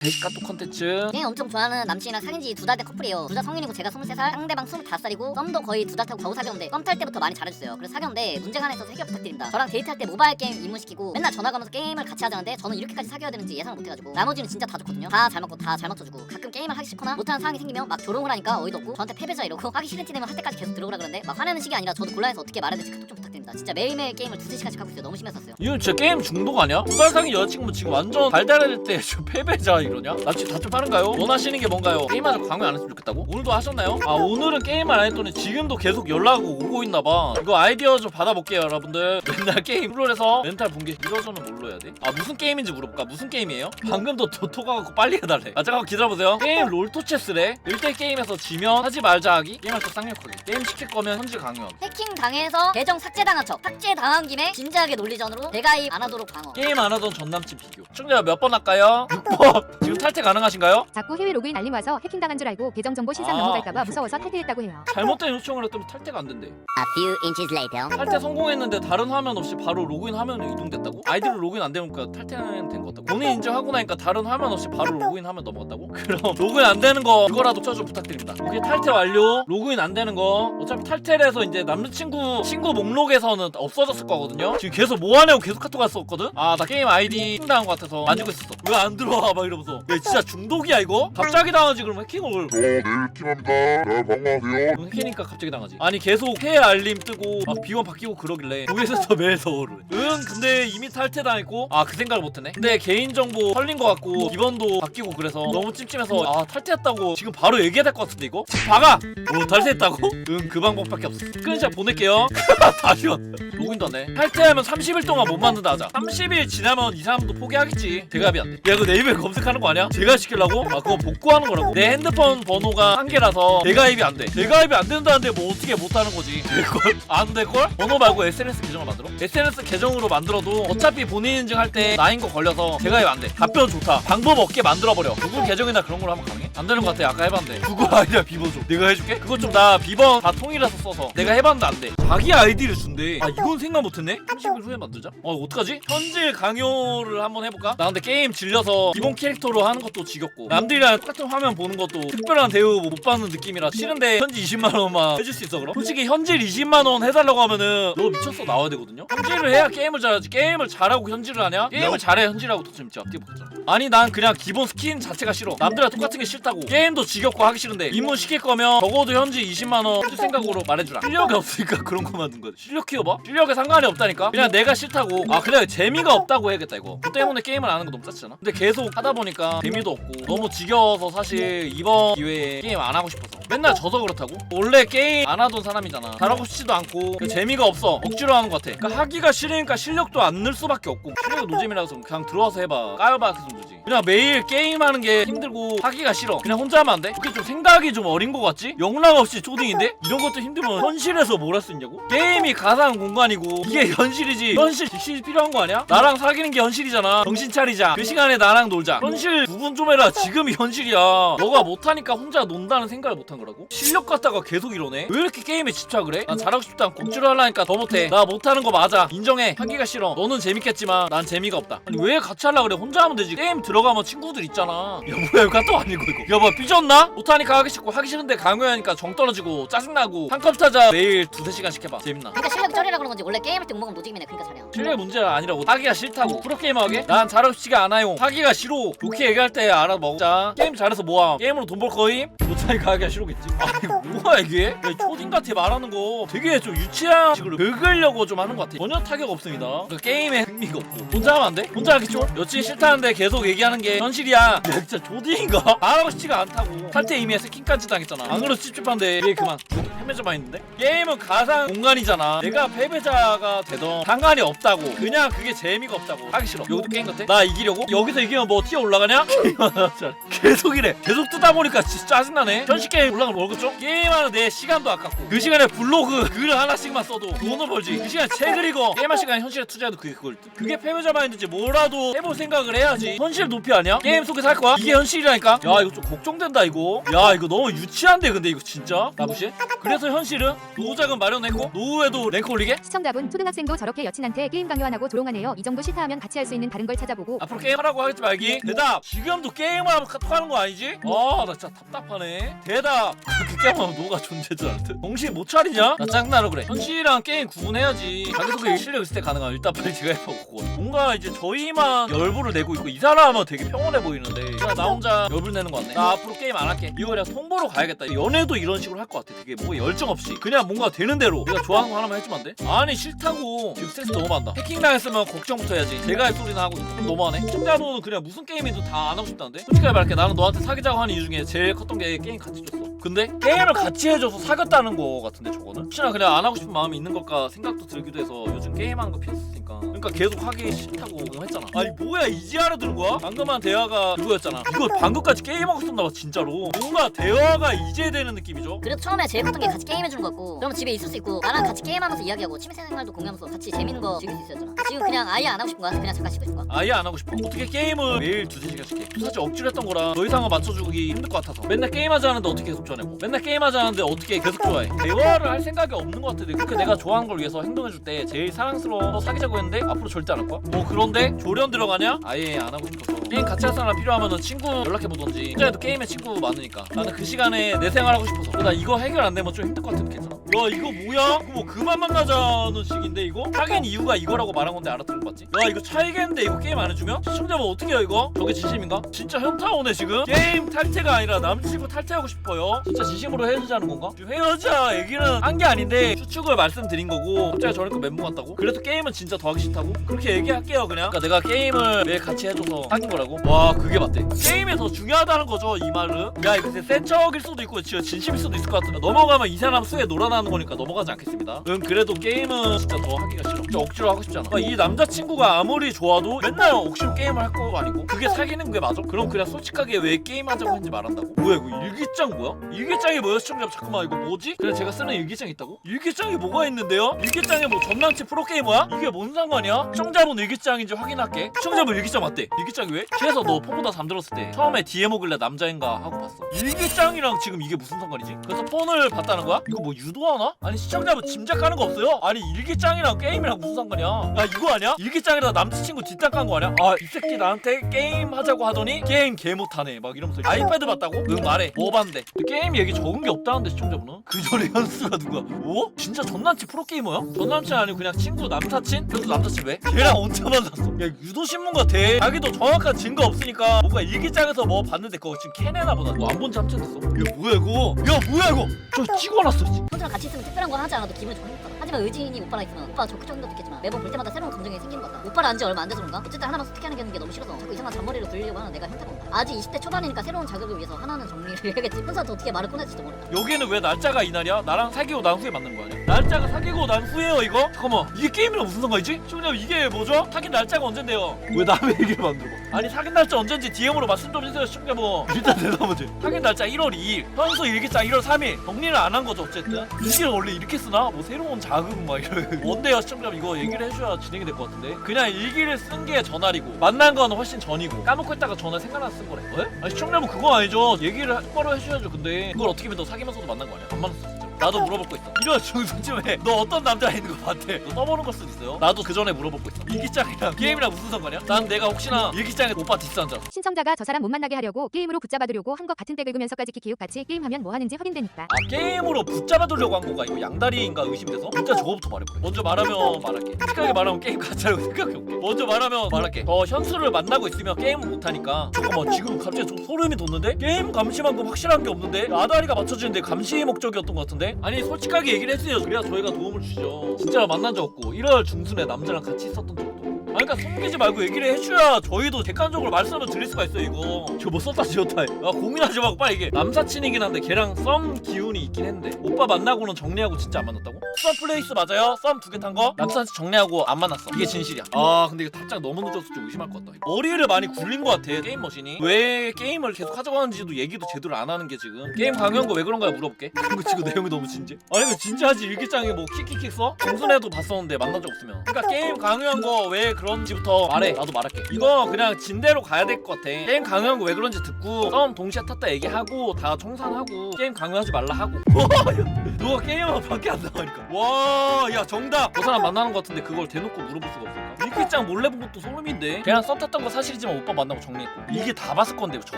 베이스카토 컨텐츠 게임 엄청 좋아하는 남친이랑 사귄 지 두 달 된 커플이에요. 둘 다 성인이고 제가 23살, 상대방 25살이고 썸도 거의 두 달 타고 겨우 사귀었는데 썸 탈 때부터 많이 잘해줬어요. 그래서 사귀었는데 문제가 하나 있어서 해결 부탁드립니다. 저랑 데이트할 때 모바일 게임 입문시키고 맨날 전화 가면서 게임을 같이 하자는데 저는 이렇게까지 사귀어야 되는지 예상을 못해가지고 나머지는 진짜 다 좋거든요. 다잘 먹고 다 잘 맞춰주고 가끔 게임을 하기 싫거나 못하는 상황이 생기면 막 조롱을 하니까 어이도 없고 저한테 패배자 이러고 하기 싫은 티 되면 할 때까지 계속 들어오라 그러는데 막 화내는 식이 아니라 저도 곤란해서 어떻게 말해야 될지 카톡 좀 부탁드립니다. 진짜 매일매일 게임을 두세 시간씩 하고 있어요. 너무 심했었어요. 이거 진짜 게임 중독 아니야? 사귄 여자친구 지금 완전 달달할 때 지금 패배자 이러냐? 남친 다좀 빠른가요? 원하시는 게 뭔가요? 게임하자 광고 안 했으면 좋겠다고? 오늘도 하셨나요? 아 오늘은 게임을 안 했더니 지금도 계속 연락 오고 있나봐 이거 아이디어 좀 받아볼게요 여러분들 맨날 게임 플롤에서 멘탈 붕괴 이러저는 뭘로 해야 돼? 아 무슨 게임인지 물어볼까? 무슨 게임이에요? 방금도 도토 가갖고 빨리 해달래 아 잠깐만 기다려보세요 게임 롤토체스래 1대 게임에서 지면 하지 말자 하기 게임할 때 쌍욕하기 게임 시킬 거면 현질 강요하기 해킹 당해서 계정 삭제당한 척. 삭제 당한 김에 진지하게 논리전으로 대가입 안 하도록 방어. 게임 안 하던 전남친 비교 시청자 몇번 할까요? 6번 지금 탈퇴 가능하신가요? 자꾸 해외 로그인 알림 와서 해킹당한 줄 알고 계정 정보 신상 아, 넘어갈까봐 무서워서 탈퇴했다고 해요. 잘못된 요청을 했더니 탈퇴가 안 된대 A few inches later. 탈퇴 성공했는데 다른 화면 없이 바로 로그인 화면으로 이동됐다고? 아이디로 로그인 안 되니까 탈퇴는 된거 같다고? 본인 인증하고 나니까 다른 화면 없이 바로 로그인 하면 넘어갔다고? 그럼 로그인 안 되는 거 이거라도 쳐줘 부탁드립니다 오케이 탈퇴 완료 로그인 안 되는 거 어차피 탈퇴를 해서 이제 남자친구 친구 목록에서 는 없어졌을 거거든요 지금 계속 뭐하냐고 계속 카톡 왔었거든? 아 나 게임 아이디 해킹당한 거 같아서 만지고 있었어 왜 안 들어와 막 이러면서 야 진짜 중독이야 이거? 갑자기 당하지 그럼 해킹을 저 내일 팀합니다. 잘 방어하세요. 응, 해니까 갑자기 당하지 아니 계속 해 알림 뜨고 막 비원 바뀌고 그러길래 거기에서 매일 서울을 응 근데 이미 탈퇴당했고 아 그 생각을 못했네 근데 개인정보 털린 것 같고 비번도 바뀌고 그래서 너무 찜찜해서 아 탈퇴했다고 지금 바로 얘기해야 될 것 같은데 이거? 지금 박아! 오 탈퇴했다고? 응 그 방법밖에 없어 스크린샷 보낼게요 다시원 Mm-hmm. 로그인도 안해 탈퇴하면 30일 동안 못 만든다 하자. 30일 지나면 이 사람도 포기하겠지. 대답이 안돼 야 이거 네이버에 검색하는 거 아니야? 제가 시키려고? 아 그거 복구하는 거라고. 내 핸드폰 번호가 한 개라서 대가입이 안돼. 대가입이 안 된다는데 뭐 어떻게 못하는 거지? 될걸? 안 될걸? 번호 말고 SNS 계정을 만들어? SNS 계정으로 만들어도 어차피 본인 인증할 때 나인 거 걸려서 대가입 안돼. 답변 좋다. 방법 없게 만들어버려. 구글 계정이나 그런 걸로 하면 가능해? 안 되는 거 같아. 아까 해봤는데. 구글 아이디야 비번 줘 내가 해줄게? 그거 좀 나 비번 다 통일해서 써서. 내가 해봤는데 안돼. 자기 아이디를 준대. 아 이건 생각 못했네? 30일 후에 만들자 어 어떡하지? 현질 강요를 한번 해볼까? 나 근데 게임 질려서 기본 캐릭터로 하는 것도 지겹고 남들이랑 똑같은 화면 보는 것도 특별한 대우 못 받는 느낌이라 싫은데 현지 20만원만 해줄 수 있어 그럼? 솔직히 현질 20만원 해달라고 하면은 너 미쳤어 나와야 되거든요? 현질을 해야 게임을 잘하지 게임을 잘하고 현질을 하냐? 게임을 잘해 현질하고 더 재밌지 앞뒤 보자 아니 난 그냥 기본 스킨 자체가 싫어 남들이랑 똑같은 게 싫다고 게임도 지겹고 하기 싫은데 입문 시킬 거면 적어도 현지 20만원 해줄 생각으로 말해주라 실력이 없으니까 그런 거 만든 거지 실력 키워봐? 실력 에 상관이 없다니까? 그냥 내가 싫다고. 아 그래 재미가 없다고 해야겠다 이거. 그 때문에 게임을 안 하는 거 너무 짜치잖아 근데 계속 하다 보니까 재미도 없고 너무 지겨워서 사실 이번 기회에 게임 안 하고 싶어서. 맨날 져서 그렇다고? 원래 게임 안 하던 사람이잖아. 잘하고 싶지도 않고 재미가 없어. 억지로 하는 것 같아. 그러니까 하기가 싫으니까 실력도 안 늘 수밖에 없고. 실력이 노잼이라서 그냥 들어와서 해봐. 까여봐 그 정도지 그냥 매일 게임하는 게 힘들고 하기가 싫어. 그냥 혼자 하면 안 돼? 그게 좀 생각이 좀 어린 것 같지? 영락 없이 초딩인데? 이런 것도 힘들면 현실에서 뭘 할 수 있냐고? 게임이 가상 공간 이고. 이게 현실이지. 현실 직실이 필요한 거 아니야? 나랑 사귀는 게 현실이잖아. 정신 차리자. 그 시간에 나랑 놀자. 현실 구분 좀 해라. 지금이 현실이야. 너가 못하니까 혼자 논다는 생각을 못한 거라고? 실력 갖다가 계속 이러네? 왜 이렇게 게임에 집착을 해? 난 잘하고 싶다. 억지로 하려니까 더 못해. 나 못하는 거 맞아. 인정해. 하기가 싫어. 너는 재밌겠지만 난 재미가 없다. 아니 왜 같이 하려 그래? 혼자 하면 되지. 게임 들어가면 친구들 있잖아. 야 뭐야. 이거 카톡 아니고 이거. 야뭐 삐졌나? 못하니까 하기 싫고 하기 싫은데 강요하니까 정 떨어지고 짜증나고. 한 컵 타자. 매일 두세 시간씩 해봐. 재밌나? 그러니까 실력 쩔이라 그런 건지 원래 게임할 때 욕먹으면 노잼이네. 그러니까 잘해요. 실력의 문제가 아니라고 하기가 싫다고. 프로게이머하게? 난 잘하고 싶지가 않아요. 하기가 싫어. 좋게 얘기할 때 알아 먹자. 게임 잘해서 뭐함? 게임으로 돈 벌 거임? 못하니까 하기가 싫어겠지. 아니 뭐야 이게? 야, 초딩같이 말하는 거. 되게 좀 유치한 식으로 긁으려고 좀 하는 것 같아. 전혀 타격 없습니다. 그러니까 게임에 흥미가 없고. 혼자 하면 안 돼? 혼자 하기 쫄? 여친 싫다는데 계속 얘기하는 게 현실이야. 야 진짜 초딩인가? 말하고 싶지가 않다고. 탈퇴 이미 스킨까지 당했잖아. 안 그래도 찝찝한데. 얘 그만. 패배자만 있는데? 게임은 가상 공간이잖아. 내가 패배자 가 되던 상관이 없다고 그냥 그게 재미가 없다고 하기 싫어 여기도 게임 같아? 나 이기려고? 여기서 이기면 뭐 티어 올라가냐? 계속 이래 계속 뜨다 보니까 진짜 짜증나네 현실 게임 올라가면 줘? 게임하는 내 시간도 아깝고 그 시간에 블로그 글 하나씩만 써도 돈을 벌지 그 시간에 책을 읽어 게임할 시간 현실에 투자해도 그게 그걸 듯. 그게 패배자 마인드지 뭐라도 해볼 생각을 해야지 현실 높이 아니야? 게임 속에서 할 거야? 이게 현실이라니까 야 이거 좀 걱정된다 이거 야 이거 너무 유치한데 근데 이거 진짜 나부시? 그래서 현실은 노후자금 마련했고 노후에도 랭크 올리게? 시청자분 초등학생도 저렇게 여친한테 게임 강요 안 하고 조롱하네요. 이 정도 싫다 하면 같이 할 수 있는 다른 걸 찾아보고. 앞으로 게임하라고 하겠지 말기. 대답. 지금도 게임을 하면 카톡 하는 거 아니지? 아 나 진짜 답답하네. 대답. 그 게임하면 존재줄 알듯. 정신 못 차리냐? 나 짜증나려 그래. 현실이랑 게임 구분해야지. 자기소개 실력 있을 때 가능하면 일단 빨리 제가 해보고. 뭔가 이제 저희만 열불을 내고 있고 이 사람은 되게 평온해 보이는데 그냥 나 혼자 열불 내는 거 같네. 나 앞으로 게임 안 할게. 이거 그냥 홍보로 가야겠다. 연애도 이런 식으로 할 것 같아. 되게 뭐 열정 없이. 그냥 뭔가 되는 대로. 내가 좋아하는 거 하나만 해주면 안 돼? 아니 싫다고. 지금 스트레스 너무 받는다. 해킹 당했으면 걱정부터 해야지. 제가 할 소리나 하고 좀 너무하네. 시청자분은 그냥 무슨 게임이든 다 안 하고 싶다는데? 솔직하게 말할게. 나는 너한테 사귀자고 하는 이유 중에 제일 컸던 게 게임 같이 줬어. 근데 게임을 같이 해줘서 사귀었다는 거 같은데 저거는? 혹시나 그냥 안 하고 싶은 마음이 있는 걸까 생각도 들기도 해서 요즘 게임하는 거 피했으니까 그러니까 계속 하기 싫다고 했잖아. 아니 뭐야 이제 알아들은 거야? 방금한 대화가 그거였잖아. 이거 방금까지 게임하고 있었나 봐 진짜로. 뭔가 대화가 이제 되는 느낌이죠? 그래도 처음에 제일 컸던 게 같이 게임해주는 거였고 그럼 집에 있을 수 있고 나랑 같이 게임하면서 이야기하고 취미생활도 공유하면서 같이 재밌는 거 즐길 수 있었잖아. 지금 그냥 아예 안 하고 싶은 거야? 그냥 잠깐 쉬고 싶은 거야? 아예 안 하고 싶어. 어떻게 게임을 매일 두세 시간씩 해? 사실 억지로 했던 거라 더 이상은 맞춰주기 힘들 것 같아서. 맨날 게임하자는데 어떻게 계속 전해고 맨날 게임하자는데 어떻게 계속 좋아해? 대화를 할 생각이 없는 것 같아. 그렇게 내가 좋아하는 걸 위해서 행동해줄 때 제일 사랑스러워 사귀자고 했는데 앞으로 절대 안 할 거야 뭐 그런데 조련 들어가냐 아예 안 하고 싶어서 게임 같이 할 사람 필요하면은 친구 연락해보던지 혼자 해도 게임에 친구 많으니까 나는 그 시간에 내 생활하고 싶어서 나 이거 해결 안 되면 좀 힘들 것 같은데 괜찮아 야 이거 뭐야? 뭐 그만 만나자는 식인데 이거? 하긴 이유가 이거라고 말한 건데 알아들은 거 맞지? 야 이거 차이겠는데 이거 게임 안 해주면? 시청자분 어떻게 해요 이거? 저게 진심인가? 진짜 현타 오네 지금? 게임 탈퇴가 아니라 남자친구 탈퇴하고 싶어요 진짜 진심으로 헤어지자는 건가? 헤어지자 얘기는 한 게 아닌데 추측을 말씀드린 거고 갑자기 거 멘붕 같다고? 그래도 게임은 진짜 더 하기 싫다 고? 그렇게 얘기할게요 그냥 그러니까 내가 게임을 매일 같이 해줘서 사귄 거라고? 와 그게 맞대 게임이 더 중요하다는 거죠 이 말은 야 이거 센 척일 수도 있고 진짜 진심일 수도 있을 것 같은데 넘어가면 이 사람 수에 놀아나는 거니까 넘어가지 않겠습니다 응 그래도 게임은 진짜 더 하기가 싫어 진짜 억지로 하고 싶지 않아 그러니까 이 남자친구가 아무리 좋아도 맨날 억지로 게임을 할 거 아니고 그게 사귀는 게 맞아? 그럼 그냥 솔직하게 왜 게임하자고 했는지 말한다고? 뭐야 이거 일기장 뭐야? 일기장이 뭐야 시청자 잠깐만 이거 뭐지? 그냥 제가 쓰는 일기장 있다고? 일기장이 뭐가 있는데요? 일기장에 뭐 전남친 프로게이머야? 이게 뭔 상관이야? 시청자분 일기장인지 확인할게 시청자분 일기장 맞대 일기장이 왜? 뒤에서 너 폰보다 잠들었을 때 처음에 DM 오길래 남자인가 하고 봤어 일기장이랑 지금 이게 무슨 상관이지? 그래서 폰을 봤다는 거야? 이거 뭐 유도하나? 아니 시청자분 짐작하는 거 없어요? 아니 일기장이랑 게임이랑 무슨 상관이야? 야 이거 아니야? 일기장이라 남자친구 뒷담 깐거 아니야? 아 이 새끼 나한테 게임 하자고 하더니 게임 개 못하네 막 이러면서 아이패드 봤다고? 응 말해 뭐 봤는데 근데 게임 얘기 적은 게 없다는데 시청자분은? 그 전에 현수가 누가 오? 진짜 전남친 프로게이머야? 전남친 아니고 그냥 친구 남사친? 그래도 남사친 왜? 걔랑 언제 만났어? 야 유도신문 같아 자기도 정확한 증거 없으니까 뭔가 일기장에서 뭐 봤는데 그거 지금 캐내나 보다 뭐 안본지 한참 됐어 야 뭐야 이거 야 뭐야 이거 저 찍어놨어 씨. 혼자랑 같이 있으면 특별한 거 하지 않아도 기분이 좋고 행복하다 하지만 의진이 오빠랑 있으면 오빠 적극적인 것도 있겠지만 매번 볼 때마다 새로운 감정이 생기는 것 같다 오빠를 안지 얼마 안 돼서 그런가? 어쨌든 하나만 선택하는 게 너무 싫어서 자꾸 이상한 잔머리로 돌리려고 하는 내가 현타가 온다 아직 20대 초반이니까 새로운 자극을 위해서 하나는 정리를 해야겠지 혼자서 어떻게 말을 꺼낼지도 모르겠다 여기는 왜 날짜가 이날이야? 나랑 사귀고 난 후에 만난 거 아니야? 날짜가 사귀고 난 후에요 이거? 잠깐만 이게 게임이랑 무슨 상관이지? 시청자 이게 뭐죠? 사귄 날짜가 언젠데요? 왜 남의 얘기를 만들고 아니 사귄 날짜 언젠지 DM으로 말씀 좀 해주세요 시청자 뭐 일단 대답하지 사귄 날짜 1월 2일 현수 일기장 1월 3일 정리를 안 한 거죠 어쨌든 일기를 원래 이렇게 쓰나? 뭐 새로운 자극 막 이런 뭔데요 시청자 이거 얘기를 해줘야 진행이 될 것 같은데 그냥 일기를 쓴 게 전날이고 만난 건 훨씬 전이고 까먹고 있다가 전날 생각나서 쓴 거래 왜? 아니 시청자 분 그거 아니죠 얘기를 똑바로 해줘야죠 근데 그걸 어떻게 믿어 사귀면서도 만난 거 아니야? 안 만났어 나도 물어볼 거 있어 이런 중순쯤에 너 어떤 남자 있는 거 같아 너 써보는 걸 수도 있어요 나도 그 전에 물어볼 거 있어 일기장이랑 게임이랑 무슨 상관이야? 난 내가 혹시나 일기장에 오빠 줄 알았어 신청자가 저 사람 못 만나게 하려고 게임으로 붙잡아두려고 한 것 같은 때 긁으면서까지 키키육 같이 게임하면 뭐 하는지 확인되니까. 아 게임으로 붙잡아두려고 한 건가? 이거 양다리인가 의심돼서? 일단 저거부터 말해볼게 먼저 말하면 말할게 솔직하게 말하면 게임 같이 하려고 생각해볼게 먼저 말하면 말할게 어 현수를 만나고 있으면 게임을 못하니까 잠깐만 지금 갑자기 좀 소름이 돋는데? 게임 감시만큼 확실한 게 없는데? 아다리가 맞춰지는데 감시 목적이었던 것 같은데? 아니 솔직하게 얘기를 했어요 그래야 저희가 도움을 주죠. 진짜로 만난 적 없고 1월 중순에 남자랑 같이 있었던 적도 아 그러니까 숨기지 말고 얘기를 해줘야 저희도 객관적으로 말씀을 드릴 수가 있어요 이거. 저뭐 썼다 지었다. 야 고민하지 말고 빨리 이게 남사친이긴 한데 걔랑 썸 기운이 있긴 했는데 오빠 만나고는 정리하고 진짜 안 만났다고? 썸 플레이스 맞아요? 썸 두 개 탄 거? 남사친 정리하고 안 만났어. 이게 진실이야. 아 근데 이거 답장 너무 늦어서 좀 의심할 것 같다. 머리를 많이 굴린 것 같아 게임 머신이. 왜 게임을 계속 가져가는지도 얘기도 제대로 안 하는 게 지금. 게임 강요한 거왜 그런가 물어볼게. 이거 지금 내용이 너무 진지해? 아니 이거 진지하지. 일기장에 뭐 킥킥킥 써? 중순에도 봤었는데 만난 적 없으면. 그러니까 게임 강요한 거왜 그런지부터 말해. 나도 말할게. 이거 그냥 진대로 가야 될 것 같아. 게임 강요한 거 왜 그런지 듣고 썸 동시에 탔다 얘기하고 다 청산하고 게임 강요하지 말라 하고. 누가 게임하고 밖에 안 나가니까. 와 야 정답. 그 사람 만나는 거 같은데 그걸 대놓고 물어볼 수가 없을까 일기장 몰래 본 것도 소름인데 걔랑 썸 탔던 거 사실이지만 오빠 만나고 정리했고 이게 다 봤을 건데 저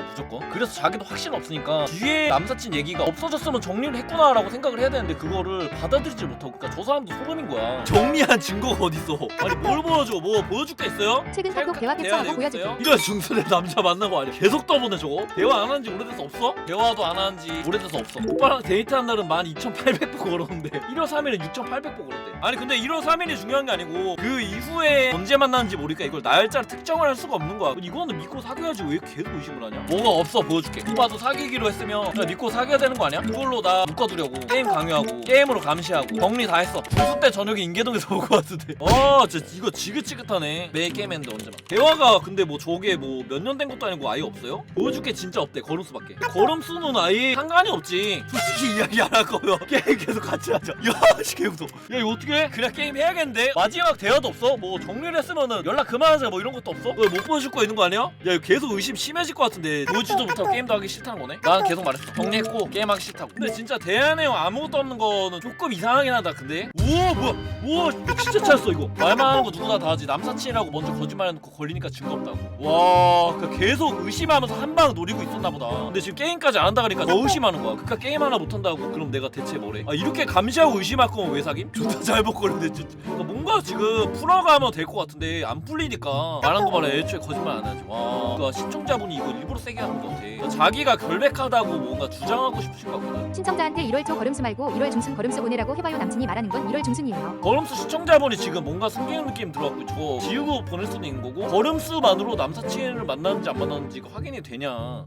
무조건. 그래서 자기도 확신 없으니까 뒤에 남사친 얘기가 없어졌으면 정리를 했구나라고 생각을 해야 되는데 그거를 받아들이지 못하고 그러니까 저 사람도 소름인 거야. 정리한 증거가 어딨어? 아니 뭘 보여줘? 뭐 보여줄 게 있어요? 최근 카톡 대화 캡처하고 보여주기. 이런 중순에 남자 만나고 아니 계속 떠보네 저거. 대화 안한지 오래돼서 없어? 대화도 안한지 오래돼서 없어. 오빠랑 데이트한 날은 12,800보 걸었는데. 1월 3일은 6,800보 걸었대. 아니 근데 1월 3일이 중요한 게 아니고 그 이후에 언제 만났는지 모르니까 이걸 날짜를 특정을 할 수가 없는 거야. 이거는 믿고 사귀어야지 왜 계속 의심을 하냐? 뭐가 없어 보여줄게. 오빠도 사귀기로 했으면 그냥 믿고 사귀어야 되는 거 아니야? 그걸로 나 묶어두려고. 게임 강요하고 게임으로 감시하고. 정리 다 했어. 분수 때 저녁에 인계동에서 본거 같은데. 아 진짜 이거 지긋지긋하네. 매일 게임 했는데 언제 막 대화가 근데 뭐 저게 뭐 몇 년 된 것도 아니고 아예 없어요? 보여줄 게 진짜 없대. 걸음수밖에. 걸음수는 아예 상관이 없지. 솔직히 이야기 안 할 거면 게임 계속 같이 하자. 야씨 개무서 야 이거 어떻게 그냥 게임 해야겠는데? 마지막 대화도 없어? 뭐 정리 를 했으면은 연락 그만하자 뭐 이런 것도 없어? 왜 못 보여줄 거 있는 거 아니야? 야 이거 계속 의심 심해질 것 같은데. 보여주지도 못하고 게임도 하기 싫다는 거네? 난 계속 말했어. 정리했고 게임하기 싫다고. 근데 진짜 내용 아무것도 없는 거는 조금 이상하긴 하다 근데 우와 뭐야 우와 이거 진짜 찾았어 이거. 말만 하는 거 누구나 다 하지? 남사친이라고 먼저 거짓말해놓고 걸리니까 증거 없다고. 와 그러니까 계속 의심하면서 한 방 노리고 있었나 보다. 근데 지금 게임까지 안 한다 그러니까 더 의심하는 거야. 그니까 게임 하나 못한다고? 그럼 내가 대체 뭐래? 아 이렇게 감시하고 의심할 거면 왜 사김? 존나 잘 먹거리는데 진짜. 그러니까 뭔가 지금 풀어가면 될 것 같은데 안 풀리니까. 말한 거 봐라 애초에 거짓말 안 하지. 와. 그러니까 시청자분이 이거 일부러 세게 하는 것 같아. 그러니까 자기가 결백하다고 뭔가 주장하고 싶으신 것 같거든. 신청자한테 1월 초 걸음수 말고 1월 중순 걸음수 보내라고 해봐요 남친이 말하는 건 1월 중순이에요. 걸음수 시청자분이 지금 뭔가 숨기는 느낌 들어갖고 저거 지우고 보낼 수도 있는 거고 걸음수만으로 남사친을 만났는지 안 만났는지가 확인이 되냐